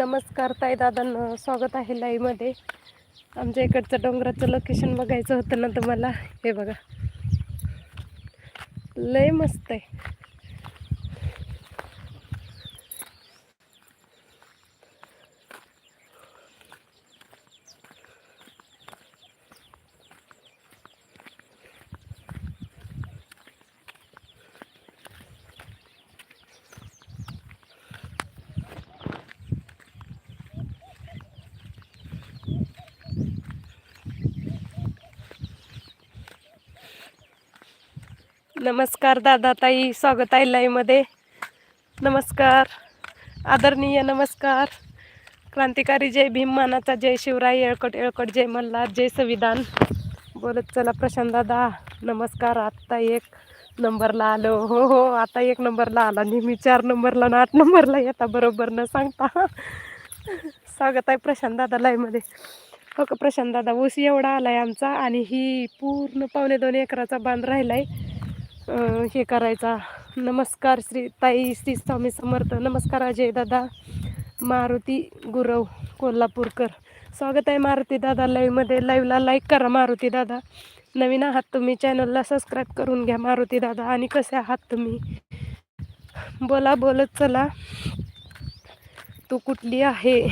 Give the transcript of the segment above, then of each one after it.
नमस्कार ताई दादांना स्वागत आहे लाईव्हमध्ये आमच्या इकडचं डोंगराचं लोकेशन बघायचं होतं ना तुम्हाला हे बघा. लय मस्त आहे. नमस्कार दादा ताई स्वागत आहे लाईव्हमध्ये. नमस्कार. आदरणीय नमस्कार. क्रांतिकारी जय भीम मानाचा जय शिवराय येळकट येळकट जय मल्हार जय संविधान. बोलत चला प्रशांत दादा. नमस्कार आत्ता एक नंबरला आलो. हो हो आता एक नंबरला आला. नेहमी चार नंबरला ना आठ नंबरला येता बरोबर न सांगता. स्वागत आहे प्रशांत दादा लाईव्हमध्ये. हो का प्रशांत दादा ऊस एवढा आला आहे आमचा आणि ही पूर्ण पावणे दोन एकराचा बांध राहिला आहे हे करायचा. नमस्कार श्री ताई श्री स्वामी समर्थ. नमस्कार अजय दादा. मारुती गुरव कोल्हापूरकर. स्वागत आहे मारुती दादा लाईव्हमध्ये लाईव्हला लाईक करा मारुती दादा. नवीन आहात तुम्ही चॅनलला सबस्क्राईब करून घ्या मारुती दादा. आणि कसे आहात तुम्ही? बोला बोलत चला. तू कुठली आहे?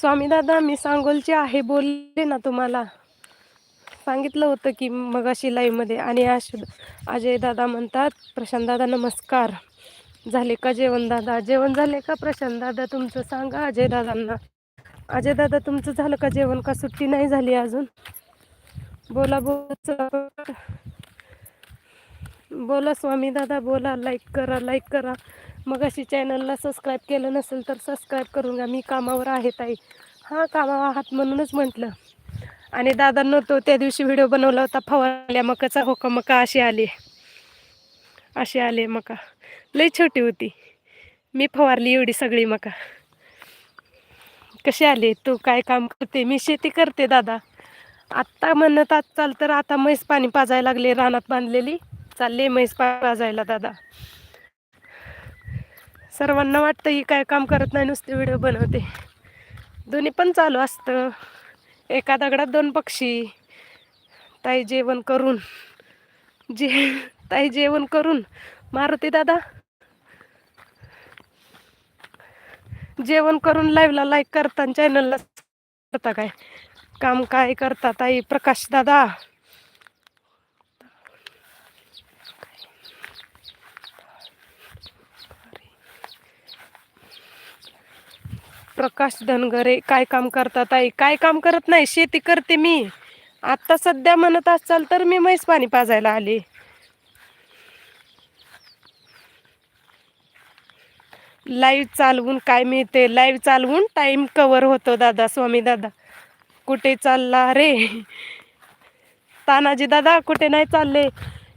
स्वामी दादा मी सांगोलची आहे. बोलले ना तुम्हाला? सांगितलं होतं की मगाशी लाईव्हमध्ये आणि आश अजय दादा म्हणतात प्रशांत दादा नमस्कार. झाले का जेवण दादा? जेवण झाले का प्रशांत दादा? तुमचं सांगा अजय दादांना. अजय दादा तुमचं झालं का जेवण? का सुट्टी नाही झाली अजून? बोला बोला बोला स्वामी दादा बोला लाईक करा लाईक करा. मग अशी चॅनलला सबस्क्राईब केलं नसेल तर सबस्क्राईब करून घ्या. मी कामावर आहे ताई. हां कामावर आहात म्हणूनच म्हटलं. आणि दादांनो तो त्या दिवशी व्हिडिओ बनवला होता फवारल्या मकाचा. हो का मका? अशी आली. अशी आली मका. लई छोटी होती. मी फवारली एवढी सगळी मका. कशी आली? तू काय काम करते? मी शेती करते दादा. आत्ता म्हणत आज चाल तर आता म्हैस पाणी पाजायला लागले रानात बांधलेली. चालले म्हैस पाणी पाजायला दादा. सर्वांना वाटतं ही काय काम करत नाही नुसते व्हिडिओ बनवते. दोन्ही पण चालू असतं. एका दगडात दोन पक्षी. ताई जेवण करून. जे ताई जेवण करून. मारुती दादा. जेवण करून लाईव्हला लाईक करता चॅनलला करता काय? काम काय करता ताई? प्रकाश दादा. प्रकाश धनगरे काय काम करतात आई? काय काम करत नाही? शेती करते मी. आता सध्या म्हणत असाल तर मी म्हैस पाणी पाजायला आले. लाईव्ह चालवून काय मिळते? लाईव्ह चालवून टाईम कवर होतो दादा स्वामी दादा. कुठे चालला रे? तानाजी दादा कुठे नाही चालले?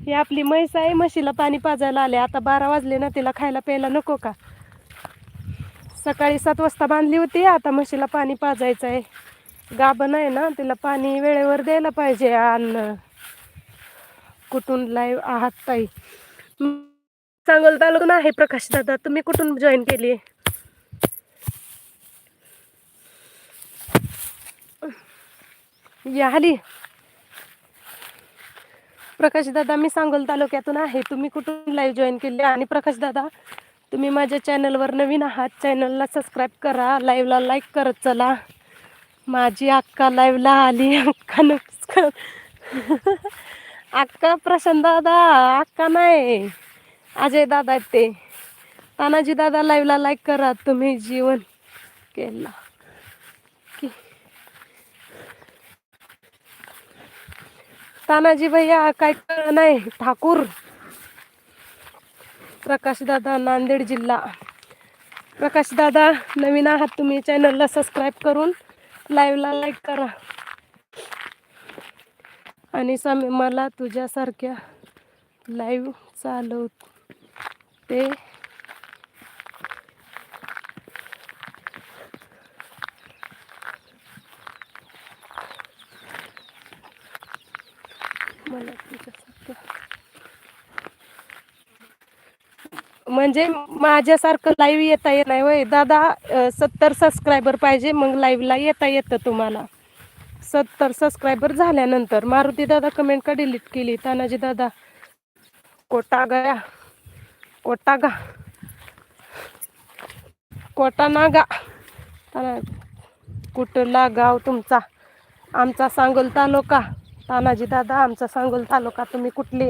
ही आपली म्हैस आहे म्हशीला पाणी पाजायला आले. आता बारा वाजले ना तिला खायला प्यायला नको का? सकाळी सात वाजता बांधली होती. आता म्हशीला पाणी पाजायचं आहे. गाभण आहे ना तिला पाणी वेळेवर द्यायला पाहिजे. अन्न कुठून लाईव्ह आहात ताई? सांगोल तालुका आहे प्रकाश दादा. तुम्ही कुठून जॉईन केली? या हली. प्रकाश दादा मी सांगोल तालुक्यातून आहे. तुम्ही कुठून लाईव्ह जॉईन केली? आणि प्रकाश दादा तुम्ही माझ्या चॅनलवर नवीन आहात चॅनलला सबस्क्राईब करा लाईव्हला लाईक करत चला. माझी अक्का लाईव्हला आली अक्का नमस्कार. अक्का प्रशांत दादा अक्का नाही अजय दादा आहेत ते. तानाजी दादा लाईव्हला लाईक करा तुम्ही जीवन केला. की तानाजी भैया काय कळ नाही ठाकूर. प्रकाश दादा नांदेड जिल्हा. प्रकाश दादा नवीन आहात तुम्ही. चॅनलला सबस्क्राईब करून लाईव्हला लाईक करा. आणि स्वामी मला तुझ्यासारख्या लाईव्ह चालवते मला तुझ्यासारख्या म्हणजे माझ्यासारखं लाईव्ह येता येत नाही वय दादा सत्तर सबस्क्रायबर पाहिजे मग लाईव्हला येता येतं तुम्हाला. सत्तर सबस्क्रायबर झाल्यानंतर. मारुती दादा कमेंट का डिलीट केली? तानाजी दादा कोटा गया कोटा गा कोटा नागा ताना कुठला गाव तुमचा? आमचा सांगोल तालुका. तानाजी दादा आमचा सांगोल तालुका. तुम्ही कुठले?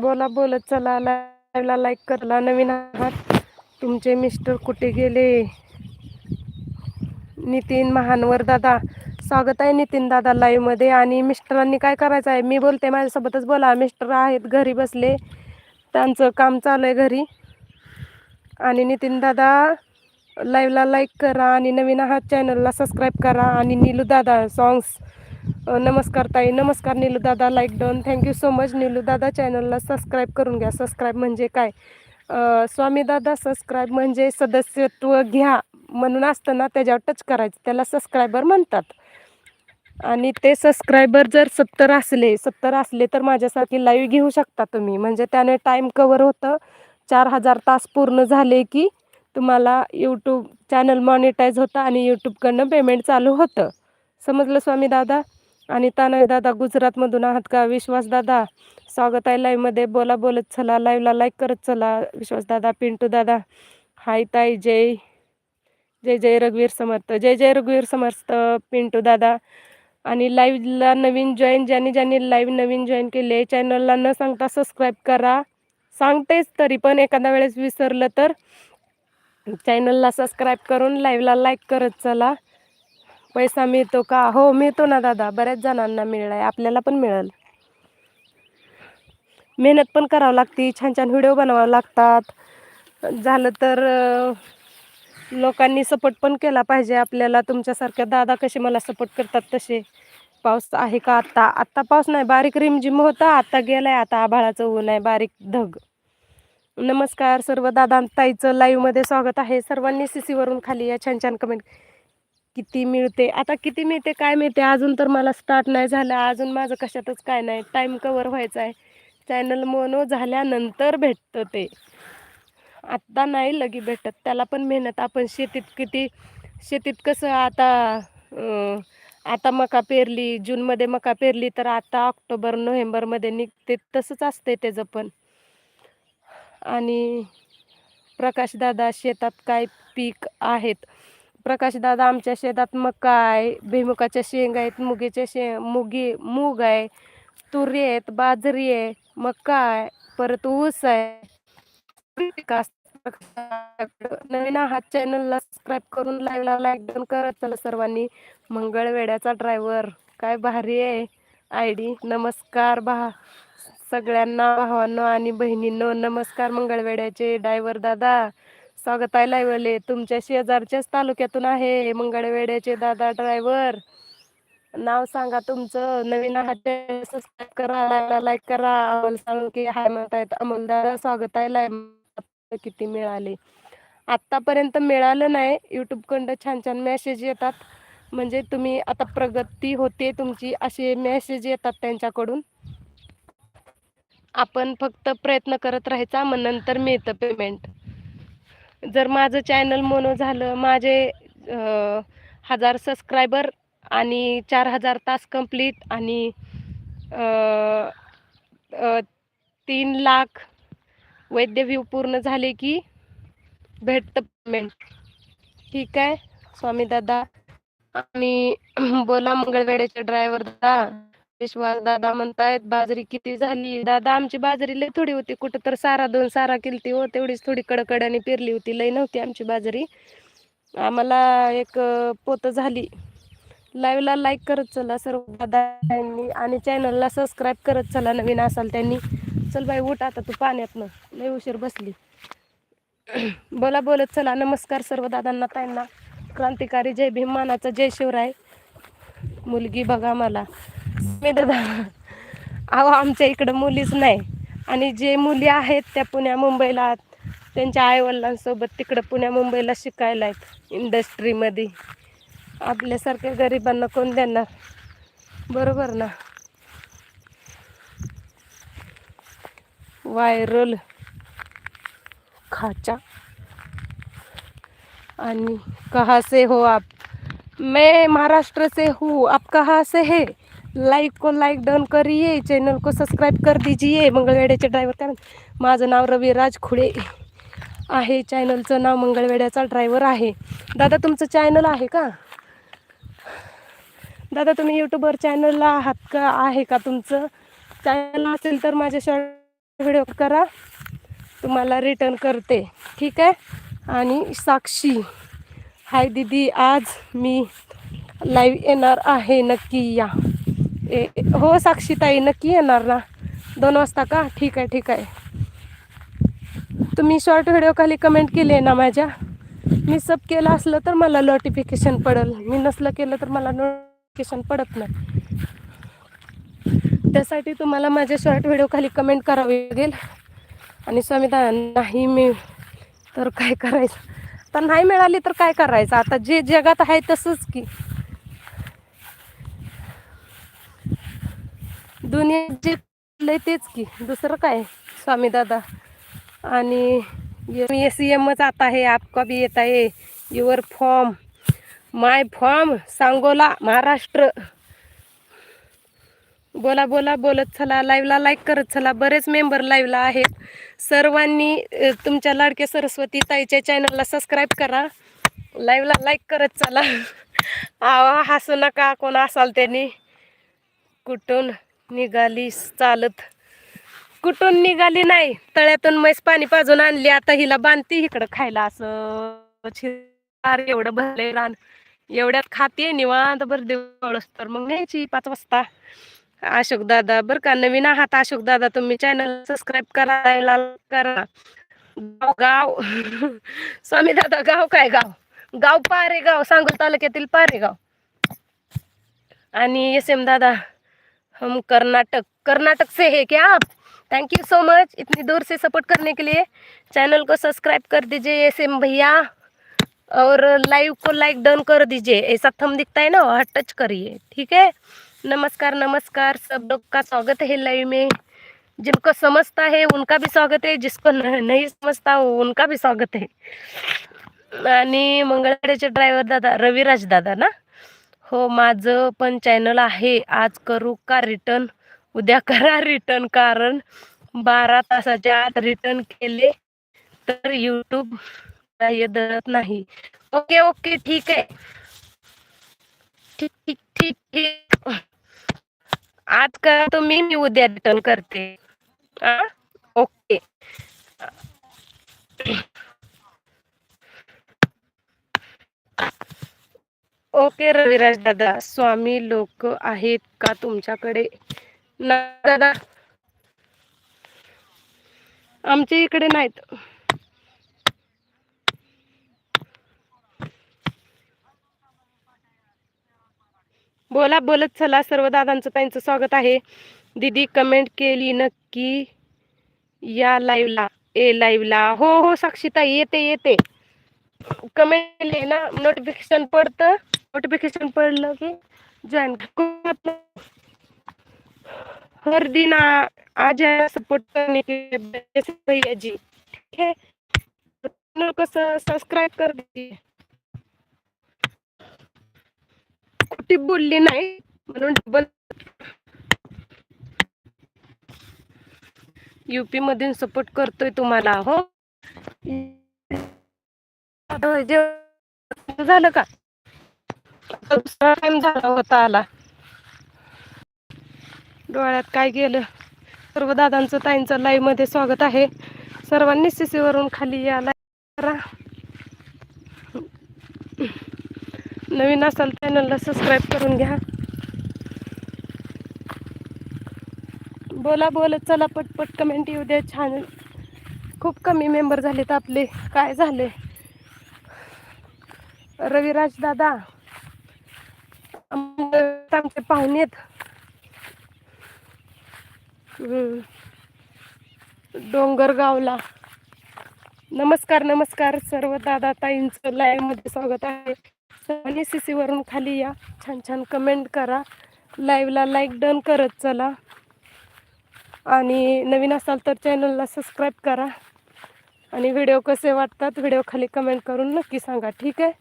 बोला बोलत चला. लाईव्हला लाईक करला नवीन आहात. तुमचे मिस्टर कुठे गेले? नितीन महानवर दादा. स्वागत आहे नितीन दादा लाईव्हमध्ये आणि मिस्टरांनी काय करायचं आहे? मी बोलते माझ्यासोबतच बोला. मिस्टर आहेत घरी बसले. त्यांचं काम चालू आहे घरी. आणि नितीन दादा लाईव्हला लाईक करा. आणि नवीन आहात चॅनलला सबस्क्राईब करा. आणि नीलू दादा सॉंग्स नमस्कार ताई. नमस्कार नीलूदादा like done thank you so much नीलूदादा चॅनलला सबस्क्राईब करून घ्या. सबस्क्राईब म्हणजे काय? स्वामीदादा सबस्क्राईब म्हणजे सदस्यत्व घ्या म्हणून असतं ना त्याच्यावर टच करायचं. त्याला सबस्क्रायबर म्हणतात. आणि ते सबस्क्रायबर जर सत्तर असले सत्तर असले तर माझ्यासारखी लाईव्ह घेऊ शकता तुम्ही. म्हणजे त्याने टाईम कवर होतं. चार हजार तास पूर्ण झाले की तुम्हाला यूट्यूब चॅनल मॉनिटाईज होतं आणि यूट्यूबकडनं पेमेंट चालू होतं. समजलं स्वामी दादा? आणि तानय दादा गुजरातमधून आहात का? विश्वास दादा स्वागत आहे लाईव्हमध्ये बोला बोलत चला. लाईव्हला लाईक करत चला. विश्वास दादा पिंटू दादा. हाय ताई जय. जय जय रघुवीर समर्थ. जय जय रघुवीर समर्थ पिंटू दादा. आणि लाईव्हला नवीन जॉईन ज्यांनी ज्यांनी लाईव्ह नवीन जॉईन केले चॅनलला न सांगता सबस्क्राईब करा. सांगतेच तरी पण एखाद्या वेळेस विसरलं तर चॅनलला सबस्क्राईब करून लाईव्हला लाईक करत चला. पैसा मिळतो का? हो मिळतो ना दादा. बऱ्याच जणांना मिळला आहे आपल्याला पण मिळेल. मेहनत पण करावं लागते. छान छान व्हिडिओ बनवावं लागतात. झालं तर लोकांनी सपोर्ट पण केला पाहिजे. आपल्याला तुमच्यासारख्या दादा कसे मला सपोर्ट करतात तसे. पाऊस आहे का आत्ता? आत्ता पाऊस नाही. बारीक रिमझिम होता. आत्ता गेलाय. आता आभाळाचं ऊन आहे. बारीक ढग. नमस्कार. सर्व दादा ताईचं लाईव्हमध्ये स्वागत आहे. सर्वांनी सी सीवरून खाली या छान छान कमेंट किती मिळते आता किती मिळते काय मिळते अजून तर मला स्टार्ट नाही झालं अजून माझं कशातच काय नाही टाईम कवर व्हायचा आहे. चॅनल मोनो झाल्यानंतर भेटतं ते. आत्ता नाही लगी भेटत त्याला पण मेहनत आपण शेतीत किती शेतीत कसं आता आता मका पेरली जूनमध्ये मका पेरली तर आता ऑक्टोबर नोव्हेंबरमध्ये निघते तसंच असते त्याचं पण. आणि प्रकाशदादा शेतात काय पीक आहेत? प्रकाशदादा आमच्या शेतात मका आहे भुईमुगाच्या शेंगा आहेत मुगीच्या शे मुगी मूग आहे तुरी आहेत बाजरी आहे मका आहे परत ऊस आहे. नवीन आहात चॅनलला सबस्क्राईब करून लाईव्हला लाईक डन करत चला सर्वांनी. मंगळवेड्याचा ड्रायव्हर काय भारी आहे. आय डी नमस्कार भा सगळ्यांना भावांनो आणि बहिणींनो नमस्कार मंगळवेड्याचे ड्रायव्हर दादा. स्वागत आहे तुमच्या शेजारच्याच तालुक्यातून आहे मंगळवेड्याचे दादा ड्रायव्हर नाव सांगा तुमचं. नवीन आहात सबस्क्राईब करा लाईक करा. अमोल की हाय म्हणतायत. अमोल दादा स्वागत आहे किती मिळाले? आत्तापर्यंत मिळालं नाही. यूट्यूबकडं छान छान मेसेज येतात. म्हणजे तुम्ही आता प्रगती होते तुमची असे मेसेज येतात त्यांच्याकडून. आपण फक्त प्रयत्न करत राहायचा मग नंतर मिळतं पेमेंट जर माझं चॅनल मोनो झालं माझे हजार सबस्क्रायबर आणि चार हजार तास कंप्लीट आणि तीन लाख वैद्य व्यू पूर्ण झाले की भेटतं पेमेंट ठीक आहे स्वामी दादा. आणि बोला मंगळवेड्याचे ड्रायव्हर दादा विश्वास दादा म्हणतायत बाजरी किती झाली? दादा आमची बाजरी लय थोडी होती. कुठं तर सारा दोन सारा केलती हो तेवढीच थोडी कडकडाने पेरली होती. लय नव्हती आमची बाजरी. आम्हाला एक पोतं झाली. लाईव्हला लाईक करत चला सर्व दादांनी आणि चॅनलला सबस्क्राईब करत चला नवीन असाल त्यांनी. चल बाई उठ आता तू पाण्यातनं. लय उशीर बसली. बोला बोलत चला. नमस्कार सर्व दादांना ताईंना. क्रांतिकारी जय भीम मानाचा जय शिवराय. मुलगी बघा मला. दादा अहो आमच्या इकडं मुलीच नाही. आणि जे मुली आहेत त्या पुण्या मुंबईला त्यांच्या आईवडिलांसोबत तिकडं पुण्या मुंबईला शिकायला आहेत इंडस्ट्रीमध्ये आपल्यासारख्या गरिबांना कोण देणार? बरोबर ना? वायरल खाचा. आणि कहाँ से हो आप? मैं महाराष्ट्र से हूँ आप कहाँ से है? लाईक को लाईक डन करिये चॅनल को सबस्क्राईब कर दीजिए. मंगळवेड्याचे ड्रायव्हर कारण माझं नाव रविराज खुडे आहे. चॅनलचं नाव मंगळवेड्याचा ड्रायव्हर आहे. दादा तुमचं चॅनल आहे का? दादा तुम्ही यूट्यूबवर चॅनलला आहात का? आहे का तुमचं? चॅनल असेल तर माझ्या शॉर्ट व्हिडिओ करा. तुम्हाला रिटर्न करते. ठीक आहे? आणि साक्षी. हाय दीदी. आज मी लाईव्ह येणार आहे. नक्की या. ए हो साक्षीताई नक्की येणार ना. दोन वाजता का? ठीक आहे ठीक आहे. तुम्ही शॉर्ट व्हिडिओ खाली कमेंट केली आहे ना माझ्या. मी सब केलं असलं तर मला नोटिफिकेशन पडेल. मी नसलं केलं तर मला नोटिफिकेशन पडत नाही. त्यासाठी तुम्हाला माझ्या शॉर्ट व्हिडिओ खाली कमेंट करावी लागेल. आणि स्वामी नाही मी तर काय करायचं? आता नाही मिळाली तर काय करायचं? आता जे जगात आहे तसंच की. दुनिया जे लय तेच की. दुसरं काय? स्वामी दादा. आणि मी एस सी एमच आता आहे आपका बी येत आहे. Your form my form Sangola Maharashtra. बोला बोला बोलत चला. लाईव्हला लाईक करत चला. बरेच मेंबर लाईव्हला आहेत. सर्वांनी तुमच्या लाडक्या सरस्वती ताईच्या चॅनलला सबस्क्राईब करा. लाईव्हला लाईक करत चला. आवा हसू नका. कोण असाल त्यांनी? कुठून? निघाली चालत. कुठून निघाली नाही? तळ्यातून म्हैस पाणी पाजून आणली. आता हिला बांधती इकडं खायला. असं एवढं भरले रान. एवढ्यात खाते निवांत. भर देवळस तर मग न्यायची पाच वाजता. अशोक दादा बर का? नवीन आहात अशोक दादा. तुम्ही चॅनल सबस्क्राईब करायला करा. गाव गाव. स्वामी दादा गाव काय गाव? गाव पारेगाव. सांगोल तालुक्यातील पारेगाव. आणि एस एम दादा हम कर्नाटक कर्नाटक से है क्या आप? थैंक यू सो मच इतनी दूर से सपोर्ट करने के लिए। चैनल को सब्सक्राइब कर दीजिए एम भैया और लाइव को लाइक डन कर दीजिए। ऐसा थम दिखता है ना, वहाँ टच करिए, ठीक है? नमस्कार नमस्कार, सब लोग का स्वागत है लाइव में। जिनको समझता है, उनका भी स्वागत है। जिसको नहीं समझता, उनका भी स्वागत है। आणि ड्रायव्हर दादा, रविराज दादा ना? हो माझं पण चॅनल आहे. आज करू का रिटर्न उद्या करा रिटर्न कारण बारा तासाच्या आत रिटर्न केले तर यूट्यूब ग्राह्य धरत नाही. ओके ओके ठीक आहे. ठीक ठीक ठीक ठीक. आज करा तुम्ही मी उद्या रिटर्न करते. ओके. ओके रविराज दादा. स्वामी लोक आहेत का तुमच्याकडे? ना दादा. आमच्या इकडे नाहीत. बोला बोलत चला. सर्व दादांचं त्यांचं स्वागत आहे. दीदी कमेंट केली नक्की या लाईव्हला ए लाईव्हला हो हो साक्षीताई येते येते. कमेंट लेना नोटिफिकेशन पडतं नोटिफिकेशन पडलं की जॉईन हर दिन आ, आ जाए सपोर्ट करने के लिए भैया जी ठीक है? चैनल को सब्सक्राइब कर दीजिए। कुठे बोलली नाही म्हणून डबल युपी मधून सपोर्ट करतोय तुम्हाला हो? जेवण झालं का? दुसरा टाइम झाला होता आला. डोळ्यात काय गेलं? सर्व दादांचं ताईंचं लाईव्हमध्ये स्वागत आहे. सर्वांनी सीसी वरून खाली या लाईव्ह करा. नवीन असाल चॅनलला सबस्क्राईब करून घ्या. बोला बोला चला पटपट कमेंट येऊ द्या. छान खूप कमी मेंबर झालेत आपले. काय झाले रविराज दादा आमचे पाहुणे आहेत. डोंगरगावला. नमस्कार नमस्कार सर्व दादा ताईंचं लाईव्हमध्ये स्वागत आहे. सर्वांनी सीसी वरून खाली या. छान छान कमेंट करा. लाईव्हला लाईक डन करत चला. आणि नवीन असाल तर चॅनलला सबस्क्राईब करा. आणि व्हिडिओ कसे वाटतात व्हिडिओ खाली कमेंट करून नक्की सांगा. ठीक आहे?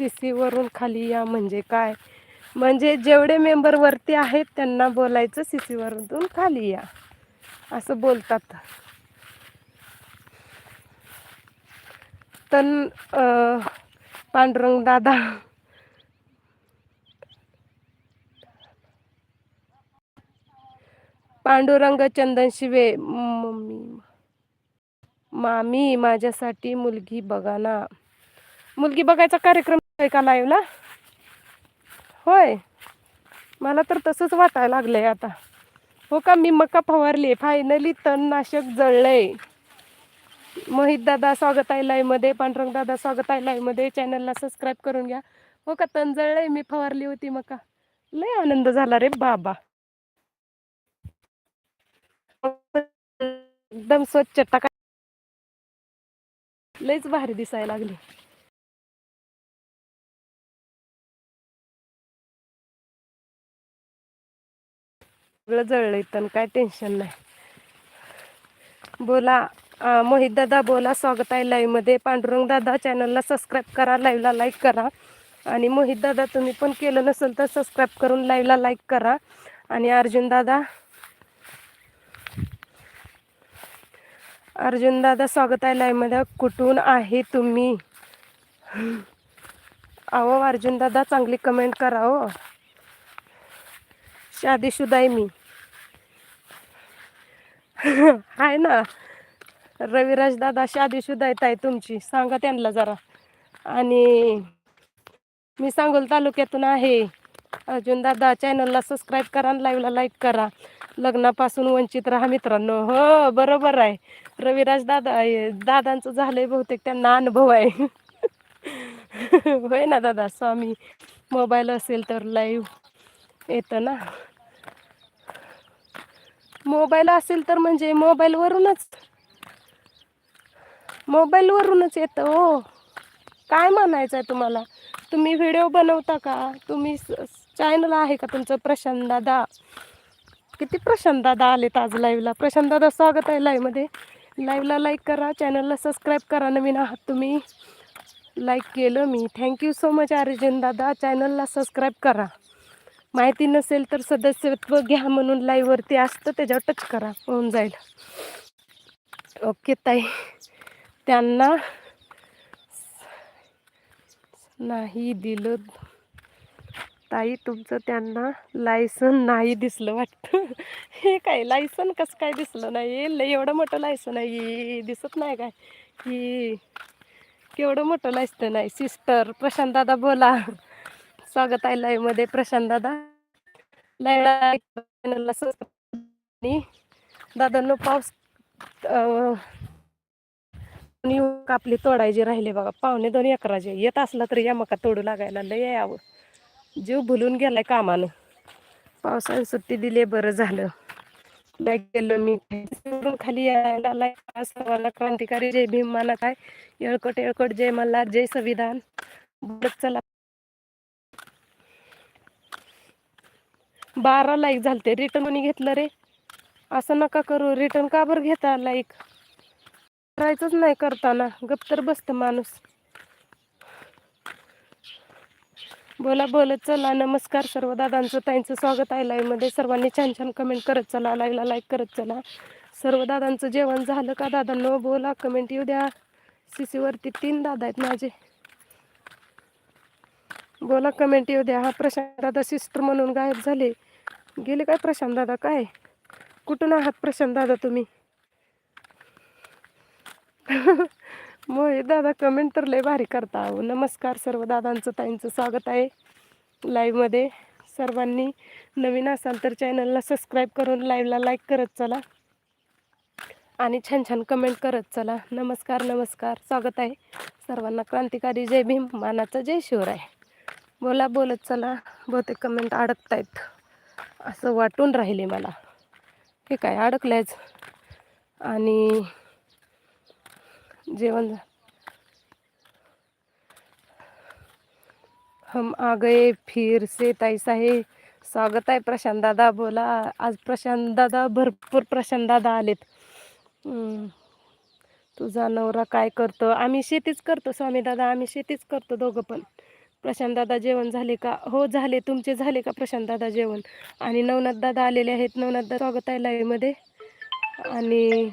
सी सीवरून खाली या म्हणजे काय? म्हणजे जेवढे मेंबर वरती आहेत त्यांना बोलायचं सी सीवरून खाली या. असं बोलतात. तन पांडुरंग दादा. पांडुरंग चंदन शिवे मम्मी. मामी माझ्यासाठी मुलगी बघा ना. मुलगी बघायचा कार्यक्रम एका का लाईव्हला होय. मला तर तसंच वाटायला लागलंय आता. हो का मी मका फवारली फायनली तणनाशक जळलंय. मोहित दादा स्वागत आहे लाईव्हमध्ये पांडुरंग दादा स्वागत आहे लाईव्हमध्ये चॅनलला सबस्क्राईब करून घ्या. हो का तण जळलंय. मी फवारली होती मका. लय आनंद झाला रे बाबा. एकदम स्वच्छ टाका. लयच भारी दिसायला लागली. सगळं जळलं तर काय टेन्शन नाही. बोला मोहित दादा बोला स्वागत आहे लाईव्हमध्ये. पांडुरंग दादा चॅनलला सबस्क्राईब करा लाईव्हला लाईक करा. आणि मोहित दादा तुम्ही पण केलं नसेल तर सबस्क्राईब करून लाईव्हला लाईक करा. आणि अर्जुन दादा अर्जुन दादा स्वागत आहे लाईव्हमध्ये. कुठून आहे तुम्ही? अहो अर्जुन दादा चांगली कमेंट करा हो. शादीशुदा आहे मी. आहे ना. रविराज दादा शादीशुदा येत आहे तुमची. सांगा त्यांना जरा. आणि मी सांगोल तालुक्यातून आहे. अर्जुन दादा चॅनलला सबस्क्राईब करा आणि लाईव्हला लाईक करा. लग्नापासून वंचित राहा मित्रांनो. हो बरोबर आहे. रविराज दादा हे दादांचं झालंय बहुतेक त्यांना अनुभव आहे. होय ना दादा स्वामी. मोबाईल असेल तर लाईव्ह येतं ना. मोबाईल असेल तर म्हणजे मोबाईलवरूनच. मोबाईलवरूनच येतं हो. काय म्हणायचं आहे तुम्हाला? तुम्ही व्हिडिओ बनवता का? तुम्ही चॅनल आहे का तुमचं? प्रशांत दादा. किती प्रशांत दादा आलेत आज लाईव्हला प्रशांत दादा स्वागत आहे लाईव्हमध्ये लाईव्हला लाईक करा चॅनलला सबस्क्राईब करा नवीन आहात तुम्ही. लाईक केलं मी. Thank you so much Arjun दादा. चॅनलला सबस्क्राईब करा. माहिती नसेल तर सदस्यत्व घ्या म्हणून लाईव्हवरती असतं त्याच्यावर टच करा होऊन जाईल. ओके ताई. त्यांना नाही दिलं. ताई तुमचं त्यांना लायसन नाही दिसलं वाटतं. हे काय लायसन कसं काय दिसलं नाही? लय एवढं मोठं लायसन आहे दिसत नाही काय? की केवढं मोठं लायसन नाही. सिस्टर प्रशांत दादा बोला. स्वागत आहे लाईव्हमध्ये प्रशांत दादा. लाईव्हला दादांनो पाऊस आपली तोडायची राहिले बघा. पावणे दोन एकराचे येत असला तरी या मका तोडू लागायला लय यावं. जीव भुलून गेलाय कामानं. पावसाने सुट्टी दिली बरं झालं. बॅग गेलो मी. खाली यायला सर्वांना क्रांतिकारी जय भीम माना काय येळकट येळकट जय मल्हार जय संविधान. चला. बारा लाईक झालते. रिटर्न कोणी घेतलं रे? असं नका करू. रिटर्न का बरं घेता लाईक करायचंच नाही करताना. गप तर बसतं माणूस. बोला बोलत चला. नमस्कार सर्व दादांचं ताईंचं स्वागत आहे लाईव्हमध्ये सर्वांनी छान छान कमेंट करत चला. लाईव्हला लाईक करत चला. सर्व दादांचं जेवण झालं का दादांनो? बोला कमेंट येऊ द्या. सीसीवरती तीन दादा आहेत माझे. बोला कमेंट येऊ द्या. हा प्रशांत दादा सिस्टर म्हणून गायब झाले. गेले काय प्रशांत दादा? काय? कुठून आहात प्रशांत दादा तुम्ही? मोहित दादा कमेंट तर लय भारी करता अहो. नमस्कार सर्व दादांचं ताईंचं स्वागत आहे लाईव्हमध्ये सर्वांनी नवीन असाल तर चॅनलला सबस्क्राईब करून लाईव्हला लाईक करत चला. आणि छान छान कमेंट करत चला. नमस्कार नमस्कार. स्वागत आहे सर्वांना. क्रांतिकारी जय भीम. मानाचा जय शिवराय. बोला बोलत चला. बहुतेक कमेंट अडकतायत. असं वाटून राहिले मला. हे काय अडकलंयच. आणि जेवण हम आ गए फिर से तैसा साहेब स्वागत आहे प्रशांत दादा. बोला आज प्रशांत दादा भरपूर प्रशांत दादा आलेत. तुझा नवरा काय करतो? आम्ही शेतीच करतो स्वामी दादा. आम्ही शेतीच करतो दोघं पण. प्रशांत दादा जेवण झाले का? हो झाले. तुमचे झाले का प्रशांत दादा जेवण? आणि नवनाथ दादा आलेले आहेत. नवनाथ दादा स्वागत आहे live आणि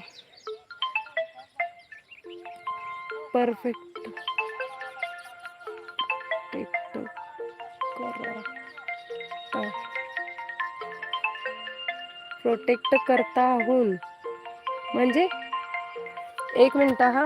परफेक्ट प्रोटेक्ट करता हून म्हणजे एक मिनटं हा.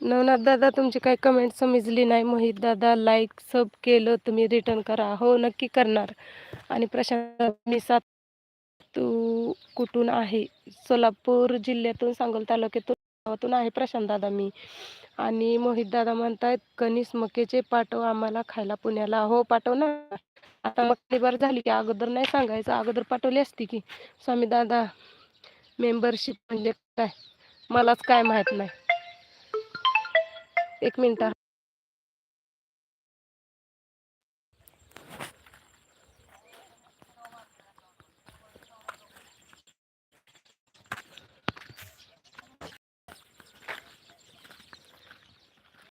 नवनाथ दादा तुमची काही कमेंट समजली नाही. मोहित दादा लाईक सब केलं तुम्ही रिटर्न करा. हो नक्की करणार. आणि प्रशांत मी सात तू कुठून आहे? सोलापूर जिल्ह्यातून सांगोल तालुक्यातून गावातून आहे प्रशांत दादा मी. आणि मोहित दादा म्हणतायत कणीस मकेचे पाठव आम्हाला खायला पुण्याला. हो पाठव ना. आता मग बार झाली की अगोदर नाही सांगायचं. अगोदर पाठवली असती की. स्वामी दादा मेंबरशिप म्हणजे काय? मलाच काय माहीत नाही. एक मिनिट.